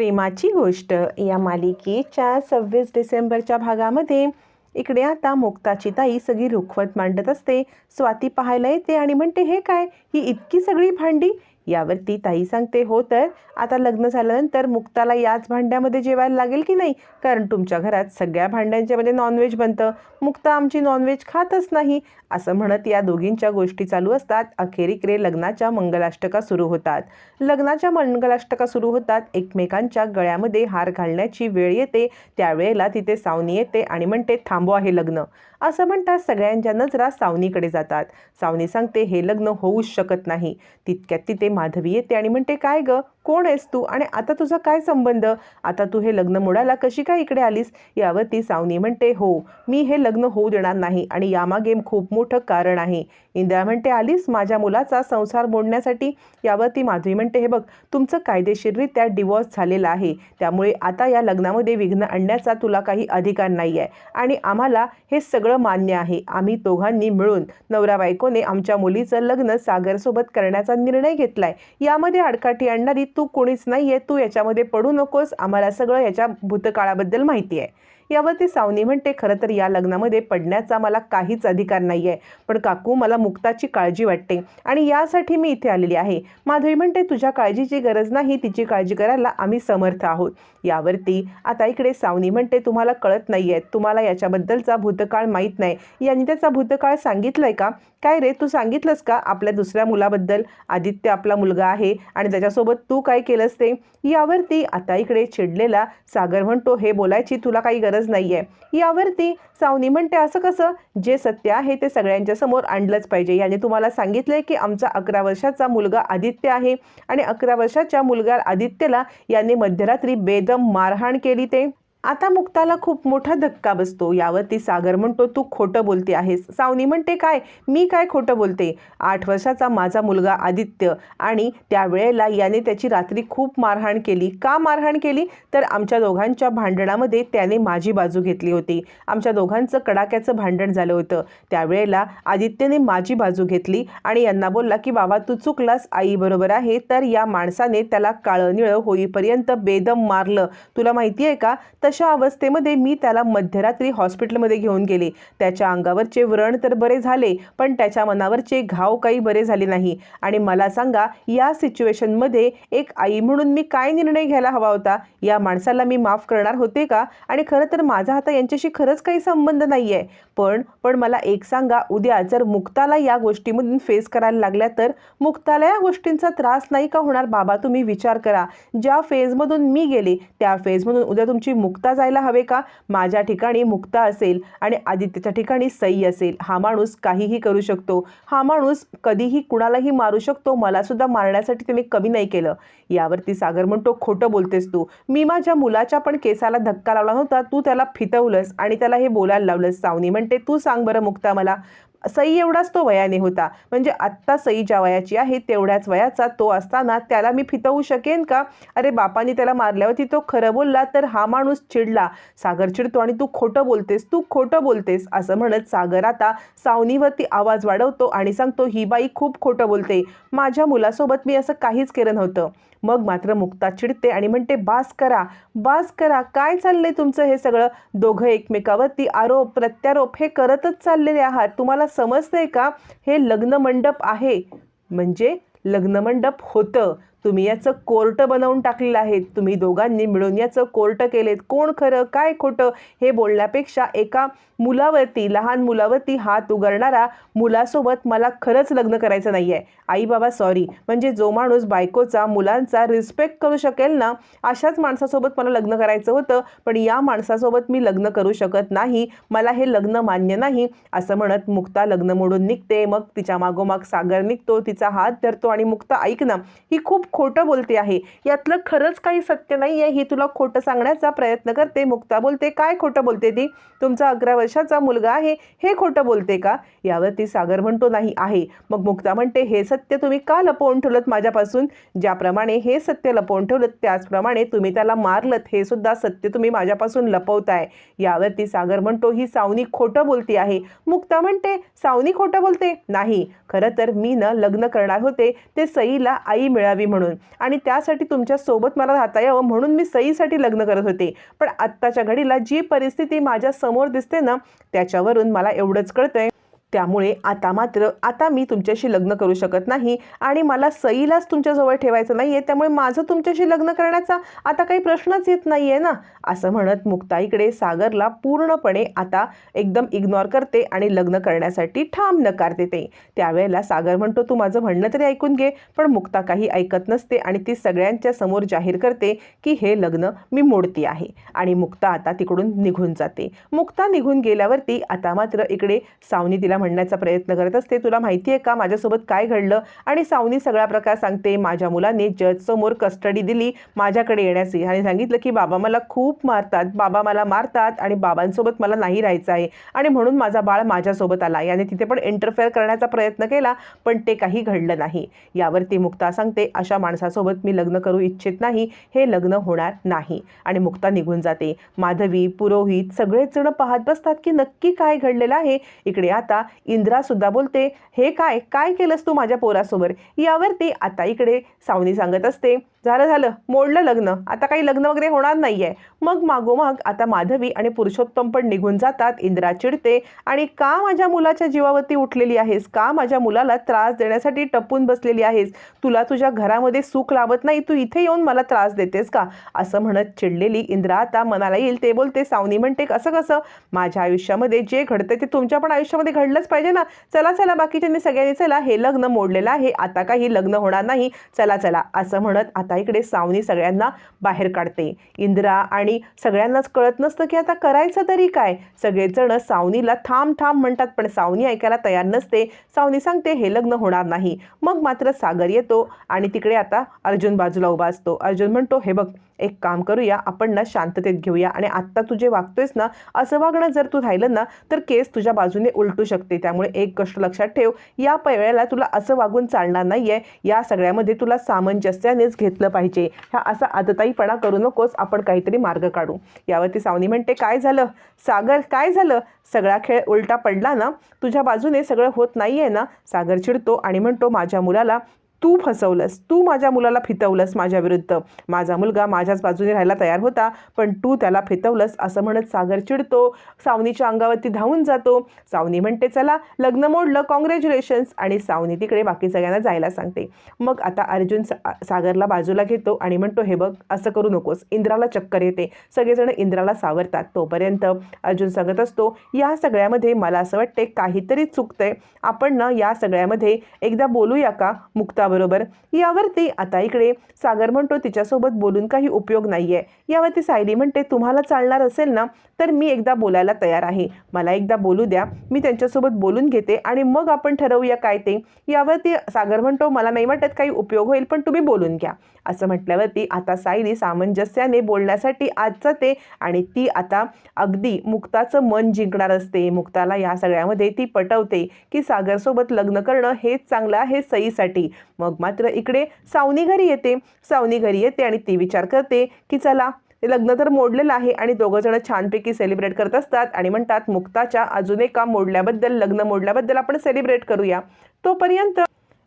प्रेमाची गोष्ट. या मालिकेच्या सव्वीस डिसेंबरच्या भागामध्ये इकडे आता मुक्ताची ताई सगळी रुखवत मांडत असते. स्वाती पाहायला येते आणि म्हणते हे काय? ही इतकी सगळी भांडी यावरती ताई सांगते हो तर. आता लग्न झाल्यानंतर मुक्ताला याच भांड्यामध्ये जेवायला लागेल की नाही? कारण तुमच्या घरात सगळ्या भांड्यांच्यामध्ये नॉनव्हेज बनतं. मुक्ता आमची नॉनव्हेज खातच नाही. असं म्हणत या दोघींच्या गोष्टी चालू असतात. अखेरीकडे लग्नाच्या मंगलाष्टका सुरू होतात. लग्नाच्या मंगलाष्टका सुरू होतात. एकमेकांच्या गळ्यामध्ये हार घालण्याची वेळ येते. त्यावेळेला तिथे सावनी येते आणि म्हणते थांबवा हे लग्न. असं म्हणतात सगळ्यांच्या नजरा सावनीकडे जातात. सावनी सांगते हे लग्न होऊच शकत नाही. तितक्यात तिथे माधवी येते आणि म्हणते काय ग? कोण आहेस तू? आणि आता तुझा काय संबंध? आता तू हे लग्न मोडायला कशी काय इकडे आलीस? यावरती सावनी म्हणते हो मी हे लग्न होऊ देणार नाही आणि यामागे खूप मोठं कारण आहे. इंदिरा म्हणते आलीस? माझ्या मुलाचा संसार मोडण्यासाठी? यावरती माधवी म्हणते हे बघ तुमचं कायदेशीररित्या डिवॉर्स झालेला आहे. त्यामुळे आता या लग्नामध्ये विघ्न आणण्याचा तुला काही अधिकार नाही आहे आणि आम्हाला हे सगळं मान्य आहे. आम्ही दोघांनी मिळून नवरा बायकोने आमच्या मुलीचं लग्न सागरसोबत करण्याचा निर्णय घेतलाय. यामध्ये आडकाठी आणणारी तू कोणीच नाही तू याच्यामध्ये पडू नकोस. आम्हाला सगळं याच्या भूतकाळाबद्दल माहिती आहे. यावरती सावनी म्हणते खरं तर या लग्नामध्ये पडण्याचा मला काहीच अधिकार नाही आहे पण काकू मला मुक्ताची काळजी वाटते आणि यासाठी मी इथे आलेली आहे. माधवी म्हणते तुझ्या काळजीची गरज नाही तिची काळजी करायला आम्ही समर्थ आहोत. यावरती आता इकडे सावनी म्हणते तुम्हाला कळत नाही आहे तुम्हाला याच्याबद्दलचा भूतकाळ माहीत नाही. यांनी त्याचा भूतकाळ सांगितलाय का? काय रे तू सांगितलंस का? आपल्या दुसऱ्या मुलाबद्दल. आदित्य आपला मुलगा आहे आणि त्याच्यासोबत तू काय केलंस ते? यावरती आता इकडे चिडलेला सागर म्हणतो हे बोलायची तुला काही गरज नाही आहे यावरती सावनी म्हणते असं कसं? जे सत्य आहे ते सगळ्यांच्या समोर आणलंच पाहिजे. याने तुम्हाला सांगितलं आहे की आमचा अकरा वर्षाचा मुलगा आदित्य आहे आणि अकरा वर्षाच्या मुलगा आदित्यला याने मध्यरात्री बेदम मारहाण केली ते. आता मुक्ताला खूप मोठा धक्का बसतो. यावरती सागर म्हणतो तू खोटं बोलते आहेस. सावनी म्हणते काय? मी काय खोटं बोलते? आठ वर्षाचा माझा मुलगा आदित्य आणि त्यावेळेला याने त्याची रात्री खूप मारहाण केली. का मारहाण केली? तर आमच्या दोघांच्या भांडणामध्ये त्याने माझी बाजू घेतली होती. आमच्या दोघांचं कडाक्याचं भांडण झालं होतं. त्यावेळेला आदित्यने माझी बाजू घेतली आणि यांना बोलला की बाबा तू चुकलास आई बरोबर आहे. तर या माणसाने त्याला काळं निळं होईपर्यंत बेदम मारलं. तुला माहिती आहे का? तर तशा अवस्थेमध्ये मी त्याला मध्यरात्री हॉस्पिटलमध्ये घेऊन गेले. त्याच्या अंगावरचे व्रण तर बरे झाले पण त्याच्या मनावरचे घाव काही बरे झाले नाही. आणि मला सांगा या सिच्युएशनमध्ये एक आई म्हणून मी काय निर्णय घ्यायला हवा होता? या माणसाला मी माफ करणार होते का? आणि खरं तर माझा आता यांच्याशी खरंच काही संबंध नाही आहे पण पण मला एक सांगा उद्या जर मुक्ताला या गोष्टीमधून फेस करायला लागल्या तर? मुक्ताला या गोष्टींचा त्रास नाही का होणार? बाबा तुम्ही विचार करा. ज्या फेजमधून मी गेले त्या फेजमधून उद्या तुमची मुक्ता जायला हवे का? माझ्या ठिकाणी मुक्ता असेल आणि आदित्यच्या ठिकाणी सई असेल. हा माणूस काहीही करू शकतो. हा माणूस कधीही कुणालाही मारू शकतो. मला सुद्धा मारण्यासाठी तुम्ही कमी नाही केलं. यावरती सागर म्हणतो खोटं बोलतेस तू. मी माझ्या मुलाच्या पण केसाला धक्का लावला नव्हता. तू त्याला फितवलंस आणि त्याला हे बोलायला लावलंस. सावनी म्हणते तू सांग बरं मुक्ता मला. सई एवढाच तो वयाने होता. म्हणजे आत्ता सई ज्या वयाची आहे तेवढ्याच वयाचा तो असताना त्याला मी फितवू शकेन का? अरे बापाने त्याला मारल्यावरती तो खरं बोलला तर हा माणूस चिडला. सागर चिडतो आणि तू खोटं बोलतेस तू खोटं बोलतेस असं म्हणत सागर आता सावनीवरती आवाज वाढवतो आणि सांगतो ही बाई खूप खोटं बोलते. माझ्या मुलासोबत मी असं काहीच केलं नव्हतं. मग मात्र मुक्ता चिडते आणि म्हणते बास करा बास करा काय चाललंय तुमचं हे सगळं? दोघं एकमेकावरती आरोप प्रत्यारोप हे करतच चाललेले आहात. तुम्हाला समजतंय का? हे लग्न मंडप आहे. म्हणजे लग्नमंडप होतं. तुम्ही याचं कोर्ट बनवून टाकलेलं आहे. तुम्ही दोघांनी मिळून याचं कोर्ट केलेत. कोण खरं काय खोटं हे बोलण्यापेक्षा एका मुलावरती लहान मुलावरती हात उगारणारा मुलासोबत मला खरंच लग्न करायचं नाही आहे आई बाबा सॉरी म्हणजे जो माणूस बायकोचा मुलांचा रिस्पेक्ट करू शकेल ना अशाच माणसासोबत मला लग्न करायचं होतं पण या माणसासोबत मी लग्न करू शकत नाही. मला हे लग्न मान्य नाही असं म्हणत मुक्ता लग्न मोडून निघते. मग तिच्या मागोमाग सागर निघतो तिचा हात धरतो आणि मुक्ता ऐक ना ही खूप खोटं बोलते आहे. यातलं खरंच काही सत्य नाही आहे ही तुला खोटं सांगण्याचा प्रयत्न करते. मुक्ता बोलते काय खोटं बोलते ती? तुमचा अकरा वर्षाचा मुलगा आहे हे खोटं बोलते का? यावरती सागर म्हणतो नाही आहे. मग मुक्ता म्हणते हे सत्य तुम्ही का लपवून ठेवलं माझ्यापासून? ज्याप्रमाणे हे सत्य लपवून ठेवलं त्याचप्रमाणे तुम्ही त्याला मारलत हे सुद्धा सत्य तुम्ही माझ्यापासून लपवताय. यावरती सागर म्हणतो ही सावनी खोटं बोलती आहे. मुक्ता म्हणते सावनी खोटं बोलते? नाही. खरं तर मी न लग्न करणार होते ते सईला आई मिळावी म्हणून. म्हणून. आणि त्यासाठी तुमच्यासोबत मला राहता यावं म्हणून मी सईसाठी लग्न करत होते. पण आत्ताच्या घडीला जी परिस्थिती माझ्यासमोर दिसते ना त्याच्यावरून मला एवढंच कळतंय. त्यामुळे आता मात्र आता मी तुमच्याशी लग्न करू शकत नाही आणि मला सईलाच तुमच्याजवळ ठेवायचं नाही आहे त्यामुळे माझं तुमच्याशी लग्न करण्याचा आता काही प्रश्नच येत नाही आहे ना? असं म्हणत मुक्ता इकडे सागरला पूर्णपणे आता एकदम इग्नोर करते आणि लग्न करण्यासाठी ठाम नकार देते. त्यावेळेला सागर म्हणतो तू माझं म्हणणं तरी ऐकून घे पण मुक्ता काही ऐकत नसते आणि ती सगळ्यांच्या समोर जाहीर करते की हे लग्न मी मोडती आहे. आणि मुक्ता आता तिकडून निघून जाते. मुक्ता निघून गेल्यावरती आता मात्र इकडे सावनी तिला म्हणण्याचा प्रयत्न करत असते. तुला माहिती आहे का माझ्यासोबत काय घडलं? आणि सावनी सगळा प्रकार सांगते. माझ्या मुलाने जज समोर कस्टडी दिली. माझ्याकडे येण्याची आणि सांगितलं की बाबा मला खूप मारतात. बाबा मला मारतात आणि बाबांसोबत मला नाही राहायचं आहे. आणि म्हणून माझा बाळ माझ्यासोबत आला. याने तिथे पण इंटरफेअर करण्याचा प्रयत्न केला पण ते काही घडलं नाही. यावरती मुक्ता सांगते अशा माणसासोबत मी लग्न करू इच्छित नाही. हे लग्न होणार नाही. आणि मुक्ता निघून जाते. माधवी पुरोहित सगळेच जण पाहत बसतात की नक्की काय घडलेलं आहे. इकडे आता इंद्रा सुद्धा बोलते हे काय? काय केलंस तू माझ्या पोरासोबत यावरती आता इकडे सावनी सांगत असते. झालं झालं. मोडलं लग्न. आता काही लग्न वगैरे होणार नाही आहे मग मागोमाग आता माधवी आणि पुरुषोत्तम पण निघून जातात इंद्रा चिडते. आणि का माझ्या मुलाच्या जीवावरती उठलेली आहेस? का माझ्या मुलाला त्रास देण्यासाठी टपून बसलेली आहेस? तुला तुझ्या घरामध्ये सुख लाभत नाही तू इथे येऊन मला त्रास देतेस का? असं म्हणत चिडलेली इंद्रा आता मनाला येईल ते बोलते सावनी म्हणते कसं कसं? माझ्या आयुष्यामध्ये जे घडतं ते तुमच्या पण आयुष्यामध्ये घडलंच पाहिजे ना. चला चला बाकीच्यांनी सगळ्यांनी चला. हे लग्न मोडलेलं आहे. आता काही लग्न होणार नाही. चला चला. असं म्हणत आता आता इकडे सावनी सगळ्यांना बाहेर काढते. इंदिरा आणि सगळ्यांनाच कळत नसतं की आता करायचं तरी काय? सगळेजण सावनीला थांब थांब म्हणतात पण सावनी ऐकायला तयार नसते. सावनी सांगते हे लग्न होणार नाही. मग मात्र सागर येतो आणि तिकडे आता अर्जुन बाजूला उभा असतो. अर्जुन म्हणतो हे बघ एक काम करूया आपण ना शांततेत घेऊया आणि आत्ता तू जे वागतोयस ना असं वागणं जर तू राहिलं ना तर केस तुझ्या बाजूने उलटू शकते. त्यामुळे एक गोष्ट लक्षात ठेव. या वेळेला तुला असं वागून चालणार नाही आहे या सगळ्यामध्ये तुला सामंजस्यानेच घेतलं पाहिजे. हा असा आदताईपणा करू नकोस. आपण काहीतरी मार्ग काढू. यावरती सावनी म्हणते काय झालं? सागर काय झालं? सगळा खेळ उलटा पडला ना? तुझ्या बाजूने सगळं होत नाही आहे ना? सागर चिडतो आणि म्हणतो माझ्या मुलाला तू फसवलंस तू माझ्या मुलाला फितवलंस माझ्या विरुद्ध. माझा मुलगा माझ्याच बाजूने राहायला तयार होता पण तू त्याला फितवलंस असं म्हणत सागर चिडतो. सावनीच्या अंगावरती धावून जातो. सावनी म्हणते चला लग्न मोडलं कॉंग्रॅच्युलेशन्स आणि सावनी तिकडे बाकी सगळ्यांना जायला सांगते. मग आता अर्जुन सा सागरला बाजूला घेतो आणि म्हणतो हे बघ असं करू नकोस. इंद्राला चक्कर येते. सगळेजण इंद्राला सावरतात. तोपर्यंत अर्जुन सांगत असतो या सगळ्यामध्ये मला असं वाटते काहीतरी चुकतंय. आपण ना या सगळ्यामध्ये एकदा बोलूया का? मुक्ता बरोबर यावरती आता इकडे सागर म्हणतो तिच्यासोबत बोलून काही उपयोग नाही आहे यावरती सायली म्हणते तुम्हाला चालणार असेल ना तर मी एकदा बोलायला तयार आहे. मला एकदा बोलू द्या. मी त्यांच्यासोबत बोलून घेते आणि मग आपण ठरवूया काय ते. यावरती सागर म्हणतो मला नाही वाटत काही उपयोग होईल पण तुम्ही बोलून घ्या. असं म्हटल्यावरती आता सायली सामंजस्याने बोलण्यासाठी आजचं ते आणि ती आता अगदी मुक्ताचं मन जिंकणार असते. मुक्ताला या सगळ्यामध्ये ती पटवते की सागरसोबत लग्न करणं हेच चांगलं आहे सईसाठी. मग मात्र इकडे सावनी घरी येते. सावनी घरी येते आणि ती विचार करते की चला लग्न तर मोडलेलं आहे आणि दोघंजणं छानपैकी सेलिब्रेट करत असतात आणि म्हणतात मुक्ताच्या अजून एका मोडल्याबद्दल लग्न मोडल्याबद्दल आपण सेलिब्रेट करूया. तोपर्यंत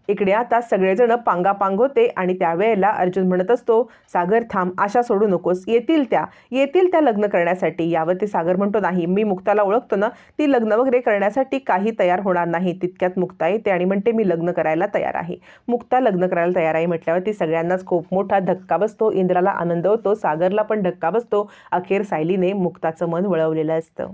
इकडे आता सगळेजण पांगापांग होते आणि त्यावेळेला अर्जुन म्हणत असतो सागर थांब आशा सोडू नकोस. येतील त्या. येतील त्या लग्न करण्यासाठी. यावर ते सागर म्हणतो नाही मी मुक्ताला ओळखतो ना. ती लग्न वगैरे करण्यासाठी काही तयार होणार नाही. तितक्यात मुक्ता येते आणि म्हणते मी लग्न करायला तयार आहे. मुक्ता लग्न करायला तयार आहे म्हटल्यावरती सगळ्यांनाच खूप मोठा धक्का बसतो. इंद्राला आनंद होतो. सागरला पण धक्का बसतो. अखेर सायलीने मुक्ताचं मन वळवलेलं असतं.